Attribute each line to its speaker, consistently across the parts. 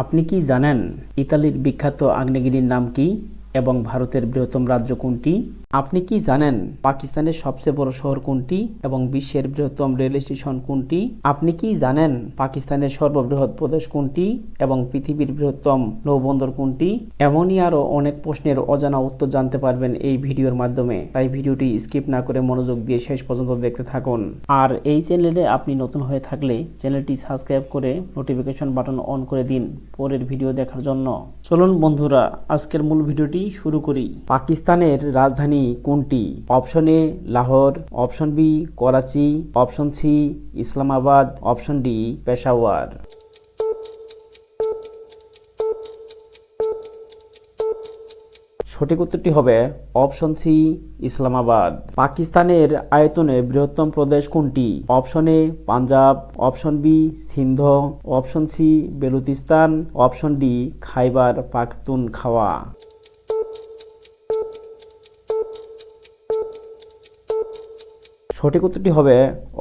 Speaker 1: আপনি কি জানেন ইতালির বিখ্যাত আগ্নেয়গিরির নাম কি এবং ভারতের বৃহত্তম রাজ্য কোনটি? আপনি কি জানেন পাকিস্তানের সবচেয়ে বড় শহর কোনটি এবং বিশ্বের বৃহত্তম রেল স্টেশন কোনটি? আপনি কি জানেন পাকিস্তানের সর্ববৃহৎ প্রদেশ কোনটি এবং পৃথিবীর বৃহত্তম নৌবন্দর কোনটি? এমনই আরও অনেক প্রশ্নের অজানা উত্তর জানতে পারবেন এই ভিডিওর মাধ্যমে। তাই ভিডিওটি স্কিপ না করে মনোযোগ দিয়ে শেষ পর্যন্ত দেখতে থাকুন। আর এই চ্যানেলে আপনি নতুন হয়ে থাকলে চ্যানেলটি সাবস্ক্রাইব করে নোটিফিকেশন বাটন অন করে দিন পরের ভিডিও দেখার জন্য। চলুন বন্ধুরা, আজকের মূল ভিডিওটি শুরু করি। পাকিস্তানের রাজধানী কোনটি? Option A, Lahore, option B, Karachi, option C, Islamabad, option D, Peshawar. সঠিক উত্তরটি হবে অপশন সি, ইসলামাবাদ। পাকিস্তানের আয়তনে বৃহত্তম প্রদেশ কোনটি? Option A, Punjab, option B, Sindh, option C, Balochistan, option D, Khyber Pakhtunkhwa. সঠিক উত্তরটি হবে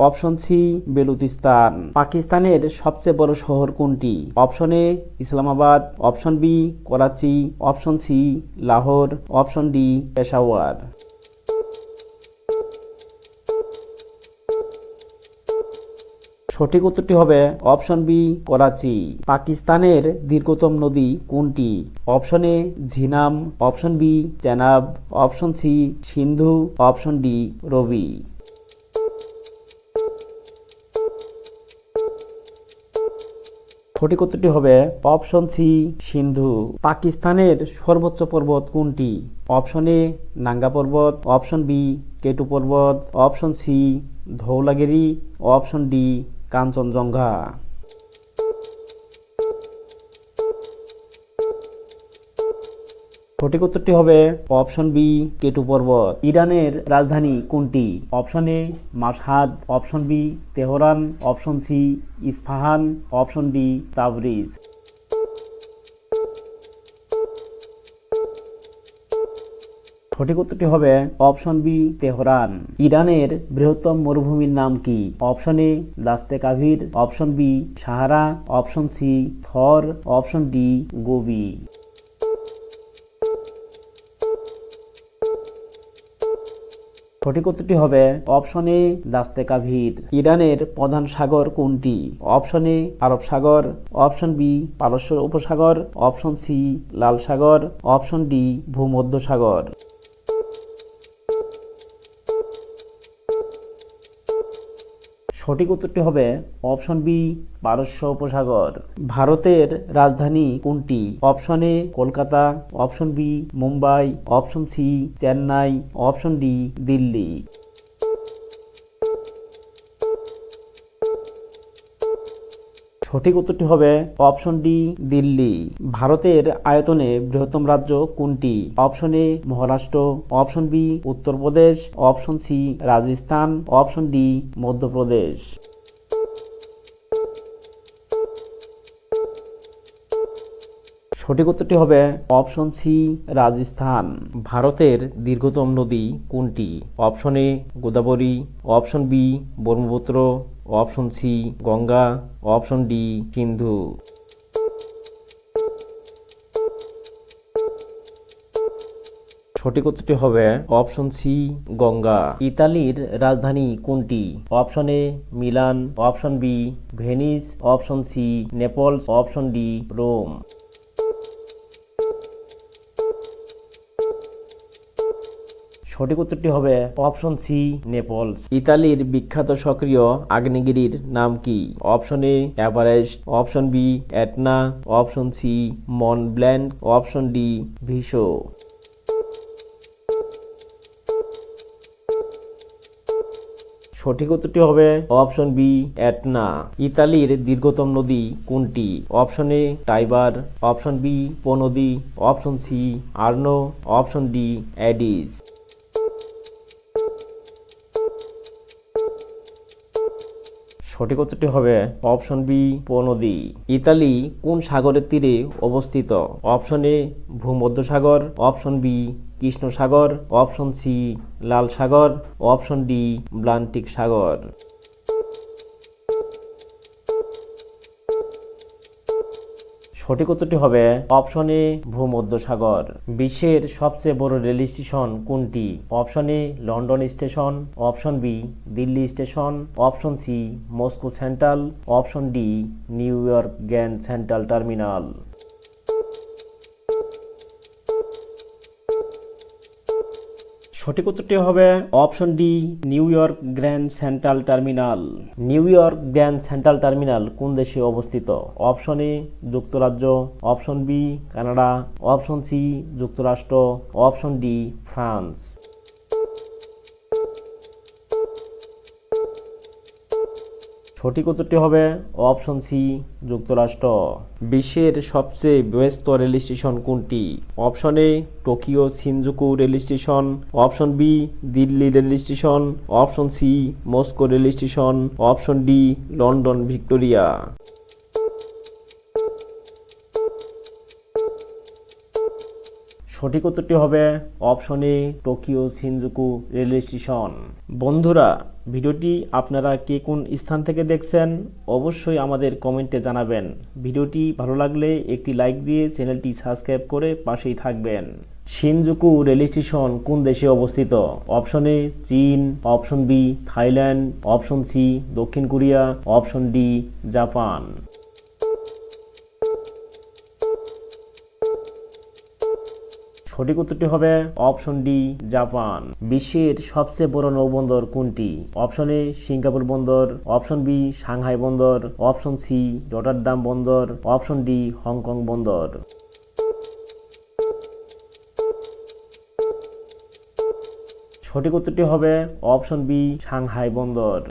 Speaker 1: অপশন সি, বেলুচিস্তান। পাকিস্তানের সবচেয়ে বড় শহর কোনটি? Option A, Islamabad. Option B, Karachi. Option C, Lahore. Option D, Peshawar. সঠিক উত্তরটি হবে অপশন বি, করাচি। পাকিস্তানের দীর্ঘতম নদী কোনটি? Option A, Jhelum. Option B, Chenab. Option C, Sindhu. Option D, Ravi. সঠিক উত্তরটি হবে অপশন সি, সিন্ধু। পাকিস্তানের সর্বোচ্চ পর্বত কোনটি? অপশন এ, নাঙ্গা পর্বত। অপশন বি, কেটু পর্বত। Option C, Dhaulagiri. Option D, Kanchenjunga. সঠিক উত্তরটি হবে অপশন বি, কেটু পর্বত। ইরানের রাজধানী কোনটি? Option A Mashhad option B, Tehran. Option C Isfahan option D, Tabriz. সঠিক উত্তরটি হবে অপশন বি, তেহরান। ইরানের বৃহত্তম মরুভূমির নাম কি? Option A Dashte Kavir option B, Sahara. Option C, Thar. Option D Gobi সঠিক উত্তরটি হবে অপশন এ দাস্তে কাভির ইরানের প্রধান সাগর কোনটি? অপশন এ আরব সাগর, অপশন বি পারস্য উপসাগর, অপশন সি লাল সাগর, অপশন ডি ভূমধ্য সাগর সঠিক উত্তরটি হবে অপশন বি পারস্য উপসাগর। ভারতের রাজধানী কোনটি? Option A, Kolkata, option B, Mumbai, option C, Chennai, option D, Delhi. সঠিক উত্তরটি হবে অপশন ডি, দিল্লি। ভারতের আয়তনে বৃহত্তম রাজ্য কোনটি? Option A, Maharashtra. Option B, Uttar Pradesh. Option C, Rajasthan. Option D, Madhya Pradesh. সঠিক উত্তরটি হবে অপশন সি, রাজস্থান। ভারতের দীর্ঘতম নদী কোনটি? Option A, Godavari, option B, Brahmaputra, option C, Ganga, option D, Sindhu. সঠিক উত্তরটি হবে অপশন সি, গঙ্গা। ইতালির রাজধানী কোনটি? Option A, Milan, option B, Venice, option C, Naples, option D, Rome. সঠিক উত্তরটি হবে অপশন সি, নেপলস। ইতালির বিখ্যাত সক্রিয় আগ্নেয়গিরির নাম কি? Option A, Everest. Option B, Etna. Option C Mont Blanc. Option D, Viso. সঠিক উত্তরটি হবে অপশন বি, এটনা। ইতালির দীর্ঘতম নদী কোনটি? Option A, Tiber. Option B, Po নদী। Option C, Arno. Option D Adige সঠিক উত্তরটি হবে অপশন বি পো নদী। ইতালি কোন সাগরের তীরে অবস্থিত? অপশন এ, ভূমধ্যসাগর। অপশন বি কৃষ্ণ সাগর অপশন সি লাল সাগর অপশন ডি ব্লান্টিক সাগর সঠিক উত্তরটি হবে অপশন এ, ভূমধ্যসাগর। বিশ্বের সবচেয়ে বড় রেল স্টেশন কোনটি? Option A, London station. Option B, Delhi station. Option C, Moscow Central. Option D, New York Grand Central Terminal. সঠিক উত্তরটি হবে option D, New York Grand Central Terminal. New York Grand Central Terminal কোন দেশে অবস্থিত? Option A, যুক্তরাজ্য। Option B, Canada. Option C, যুক্তরাষ্ট্র। Option D, France. সঠিক উত্তরটি হবে অপশন সি, যুক্তরাষ্ট্র। বিশ্বের সবচেয়ে ব্যস্ত রেল স্টেশন কোনটি? Option A, Tokyo Shinjuku rail station. Option B, Delhi rail station. Option C, Moscow rail station. Option D, London Victoria. সঠিক উত্তরটি হবে option A, Tokyo Shinjuku railway station. বন্ধুরা, ভিডিওটি আপনারা কে কোন স্থান থেকে দেখছেন অবশ্যই আমাদের কমেন্টে জানাবেন। ভিডিওটি ভালো লাগলে একটি লাইক দিয়ে চ্যানেলটি সাবস্ক্রাইব করে পাশেই থাকবেন। সিনজুকু রেল স্টেশন কোন দেশে অবস্থিত? অপশন এ, চীন, option B, Thailand, option C, দক্ষিণ কোরিয়া, অপশন ডি, জাপান। সঠিক উত্তরটি হবে অপশন ডি, জাপান। বিশ্বের সবচেয়ে বড় নৌবন্দর কোনটি? অপশন এ, সিঙ্গাপুর বন্দর। অপশন বি, সাংহাই বন্দর। অপশন সি, রটারডাম বন্দর। অপশন ডি, হংকং বন্দর। সঠিক উত্তরটি হবে অপশন বি, সাংহাই বন্দর।